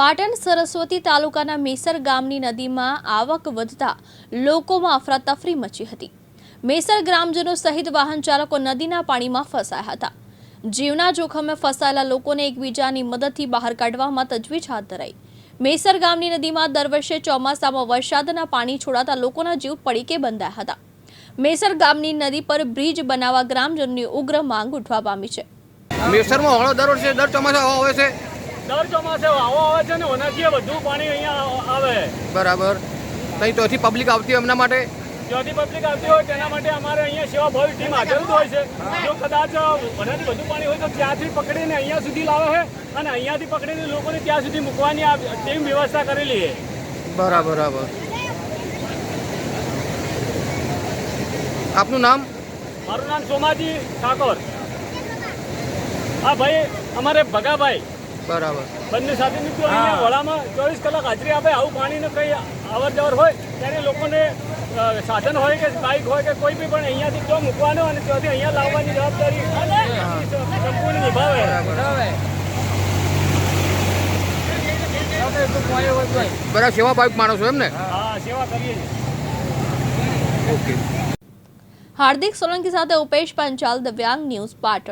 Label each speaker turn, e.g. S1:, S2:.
S1: પાટણ સરસ્વતી તાલુકાના મેસર ગામની નદીમાં આવક વધતા લોકોમાં અફરાતફરી મચી હતી. મેસર ગ્રામજનો સહિત વાહન ચાલકો નદીના પાણીમાં ફસાયા હતા. જીવના જોખમે ફસાયેલા લોકોને એકબીજાની મદદથી બહાર કાઢવામાં તજવીજ હાથ ધરાઈ. મેસર ગામની નદીમાં દર વર્ષે ચોમાસામાં વરસાદના પાણી છોડાતા લોકોના જીવ પડીકે બંધાયા હતા. મેસર ગામની નદી પર બ્રિજ બનાવવા ગ્રામજનોની ઉગ્ર માંગ ઉઠવા પામી છે.
S2: મેસરમાં હળો દર વર્ષે દર ચોમાસા આવે છે.
S3: દર ચોમાસે આવો આવે છે ને ઓનાથી વધુ પાણી અહીંયા આવે.
S2: બરાબર. તઈ તોથી પબ્લિક આવતી એમના માટે?
S3: જ્યાંથી પબ્લિક આવતી હોય તેના માટે અમારે અહીંયા સેવા ભાવી ટીમ હાજર હોય છે. જો કદાચ ઓનાથી વધુ પાણી હોય તો ત્યાંથી પકડીને અહીંયા સુધી લાવે છે અને અહીંયાથી પકડીને લોકોને ત્યાં સુધી મૂકવાની આ ટીમ વ્યવસ્થા કરેલી છે
S2: બરાબર બરાબર. આપનું નામ?
S3: મારું નામ સોમાજી ઠાકોર. હા ભાઈ અમારે ભગાભાઈ.
S2: બરાબર.
S3: બંને સાથે મિત્રો અહીંયા વડામાં ચોવીસ કલાક હાજરી આપે આવું પાણીનો કંઈ અવર જવર હોય ત્યારે લોકોને સાધન હોય કે બાઇક હોય કે કોઈ બી પણ અહીંયાથી તો મૂકવાનો અને ત્યાંથી અહીંયા લાવવાની જવાબદારી સંપૂર્ણ નિભાવે.
S2: બરાબર સેવા ભાવિક છો એમ ને?
S3: હા સેવા કરીએ છીએ.
S2: ઓકે.
S1: હાર્દિક સોલંકી સાથે ઉપેશ પંચાલ દિવ્યાંગ ન્યૂઝ પાટણ.